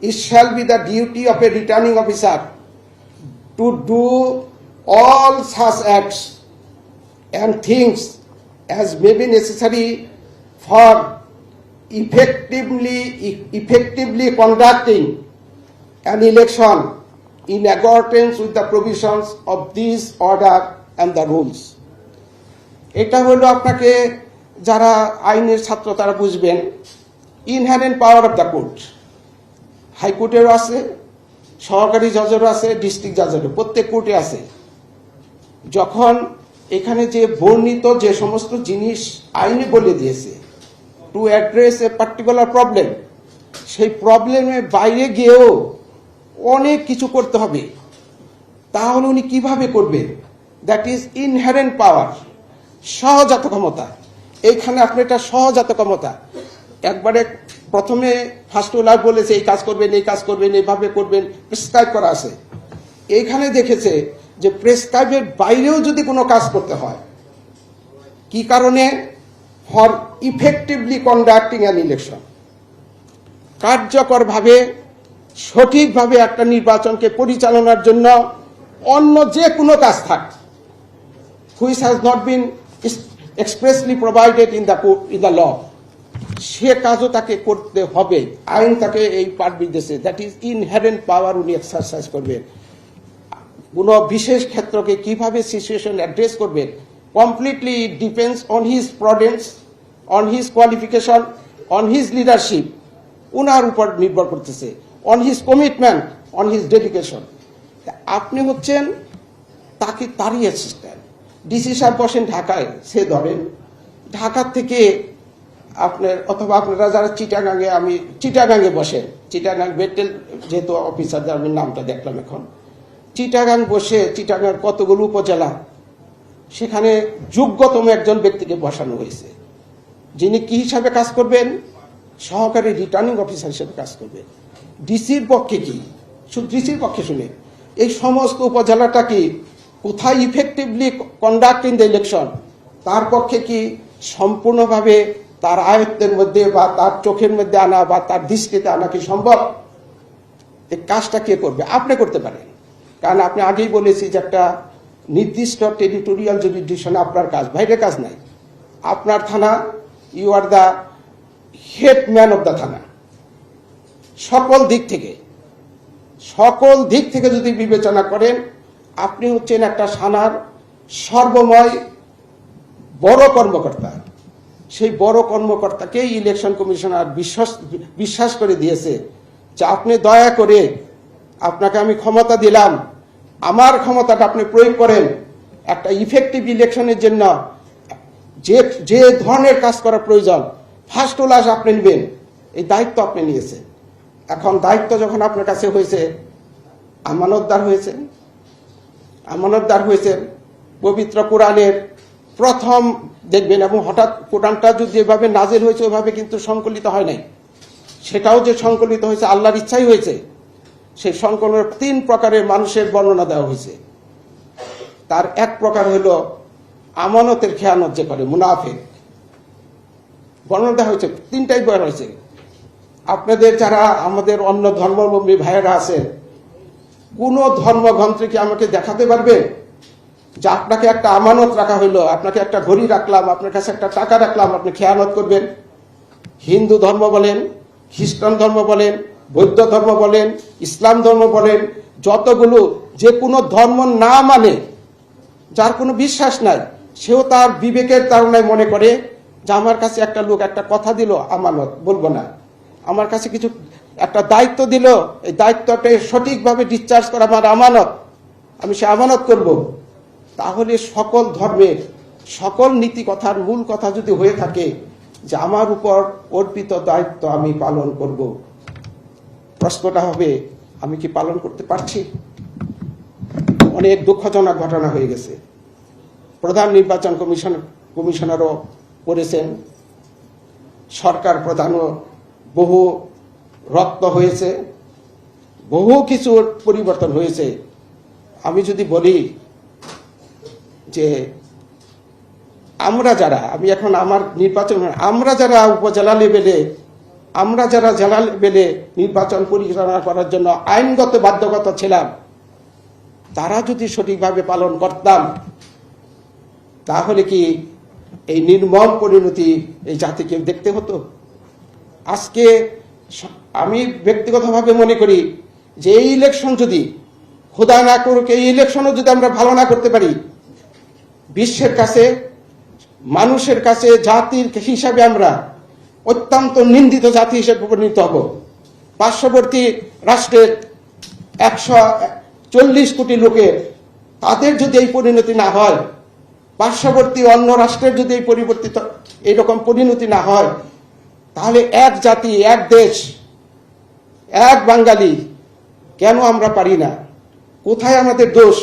It shall be the duty of a returning officer to do all such acts and things as may be necessary for effectively effectively conducting an election in accordance with the provisions of this order and the rules. এটা হলো আপনাকে যারা আইনের ছাত্র তারা বুঝবেন inherent power of the court হাইকোর্টেরও আছে, সহকারী জজেরও আছে, ডিস্ট্রিক্ট জাজেরও, প্রত্যেক কোর্টে আছে। যখন এখানে যে বর্ণিত যে সমস্ত জিনিস আইনে বলে দিয়েছে to address a particular problem সেই প্রবলেমের বাইরে গিয়েও অনেক কিছু করতে হবে। তাহলে উনি কীভাবে করবেন? দ্যাট ইজ ইনহারেন্ট পাওয়ার সহজাত ক্ষমতা এইখানে আপনি এটা সহজাত ক্ষমতা একবারে প্রথমে ফার্স্ট ওলার বলেছে, এই কাজ করবেন, এই কাজ করবেন এইভাবে করবেন। প্রেসক্রাইব করা আছে। এইখানে দেখেছে যে প্রেসক্রাইবের বাইরেও যদি কোনো কাজ করতে হয়, কি কারণে? For effectively conducting an election কার্যকরভাবে, সঠিকভাবে একটা নির্বাচনকে পরিচালনার জন্য অন্য যে কোনো কাজ থাক which has not been expressly provided in the in the law সে কাজও তাকে করতে হবে। আইন তাকে এই পারমিট দিয়েছে দ্যাট ইজ ইনহেরেন্ট পাওয়ার উনি এক্সারসাইজ করবেন। কোনো বিশেষ ক্ষেত্রকে কীভাবে সিচুয়েশন অ্যাড্রেস করবেন? Completely depends on his prudence on his qualification on his leadership ওনার উপর নির্ভর করতেছে। On his commitment on his dedication আপনি হচ্ছেন তাকে তারই অ্যাসিস্ট্যান্ট ডিসি সাহেব বসেন ঢাকায়, সে ধরেন, ঢাকার থেকে আপনার অথবা আপনারা যারা চিটাগাঙ্গে, আমি চিটাগাঙ্গে বসেন। চিটাগাং বেটেল যেহেতু অফিসারদের আমি নামটা দেখলাম এখন। চিটাগাং বসে চিটাগাং কতগুলো উপজেলা? সেখানে যোগ্যতম একজন ব্যক্তিকে বসানো হয়েছে। যিনি কি হিসাবে কাজ করবেন? সহকারী রিটার্নিং অফিসার হিসেবে কাজ করবেন। ডিসির পক্ষে কি? ডিসির পক্ষে শুনে। এই সমস্ত উপজেলাটা কি কোথায় effectively conduct in the election তার পক্ষে কি সম্পূর্ণভাবে তার আয়ত্তের মধ্যে বা তার চোখের মধ্যে আনা বা তার দৃষ্টিতে আনা কি সম্ভব? এই কাজটা কে করবে? আপনি করতে পারেন। কারণ আপনি আগেই বলেছি যে একটা নির্দিষ্ট টেরিটোরিয়াল জুরিডিকশনে আপনার কাজ, বাইরের কাজ নাই। আপনার থানা you are the head man of the থানা। সকল দিক থেকে, সকল দিক থেকে যদি বিবেচনা করেন, আপনি হচ্ছেন একটা সানার সর্বময় বড় কর্মকর্তা। সেই বড় কর্মকর্তাকে ইলেকশন কমিশনার বিশ্বাস বিশ্বাস করে দিয়েছে যে আপনি দয়া করে আপনাকে আমি ক্ষমতা দিলাম। আমার ক্ষমতাটা আপনি প্রয়োগ করেন। একটা ইফেক্টিভ ইলেকশনের জন্য যে যে ধরনের কাজ করা প্রয়োজন ফার্স্ট ওলাস আপনি নেবেন। এই দায়িত্ব আপনি নিয়েছেন। এখন দায়িত্ব যখন আপনার কাছে হয়েছে, আমানতদার হয়েছে আমানতদার হয়েছে, পবিত্র কোরআনের প্রথম দেখবেন এবং হঠাৎ কোরআনটা যদি যেভাবে নাজেল হয়েছে ওইভাবে কিন্তু সংকলিত হয় নাই। সেটাও যে সংকলিত হয়েছে, আল্লাহর ইচ্ছাই হয়েছে সেই সংকলনের তিন প্রকারের মানুষের বর্ণনা দেওয়া হয়েছে। তার এক প্রকার হইল আমানতের খেয়ানত যে করে, মুনাফেক। বর্ণনা দেওয়া হয়েছে, তিনটাই বয়ান হয়েছে। আপনাদের যারা আমাদের অন্য ধর্মাবলম্বী ভাইয়েরা আছেন, কোন ধর্মগ্রন্থে কি আমাকে দেখাতে পারবে? যে আপনাকে একটা আমানত রাখা হইল, আপনাকে একটা ঘড়ি রাখলাম, আপনার কাছে একটা টাকা রাখলাম, আপনি খেয়ানত করবেন। হিন্দু ধর্ম বলেন, খ্রিস্টান ধর্ম বলেন, বৌদ্ধ ধর্ম বলেন, ইসলাম ধর্ম বলেন, যতগুলো যে কোনো ধর্ম না মানে যার কোনো বিশ্বাস নাই, সেও তার বিবেকের তারণায় মনে করে যে আমার কাছে একটা লোক একটা কথা দিল, আমানত, বলব না। আমার কাছে কিছু একটা দায়িত্ব দিল, এই দায়িত্বটা সঠিকভাবে ডিসচার্জ করা আমার আমানত। আমি সে আমানত করব। তাহলে সকল ধর্মের, সকল নীতি কথার মূল কথা যদি হয়ে থাকে, যে আমার উপর অর্পিত দায়িত্ব আমি পালন করব। প্রশ্নটা হবে, আমি কি পালন করতে পারছি? অনেক দুঃখজনক ঘটনা হয়ে গেছে। প্রধান নির্বাচন কমিশন, কমিশনারও করেছেন সরকার প্রধানও বহু রক্ত হয়েছে। বহু কিছুর পরিবর্তন হয়েছে। আমি যদি বলি যে আমরা যারা, আমি এখন আমার নির্বাচন, আমরা যারা উপজেলা লেভেলে, আমরা যারা জেলা লেভেলে নির্বাচন পরিচালনা করার জন্য আইনগত বাধ্যকতা ছিলাম, তারা যদি সঠিকভাবে পালন করতাম, তাহলে কি এই নির্মম পরিণতি এই জাতিকে দেখতে হতো? আজকে আমি ব্যক্তিগতভাবে মনে করি যে এই ইলেকশন যদি, খোদা না করুক, এই ইলেকশনও যদি আমরা ভালো না করতে পারি বিশ্বের কাছে, মানুষের কাছে, জাতির হিসাবে আমরা অত্যন্ত নিন্দিত জাতি হিসেবে পরিণত হব। পার্শ্ববর্তী রাষ্ট্রের একশো চল্লিশ কোটি লোকের তাদের যদি এই পরিণতি না হয়, পার্শ্ববর্তী অন্য রাষ্ট্রের যদি এই পরিবর্তিত এইরকম পরিণতি না হয়, তাহলে এক জাতি, এক দেশ, এক বাঙালি কেন আমরা পারি না? কোথায় আমাদের দোষ?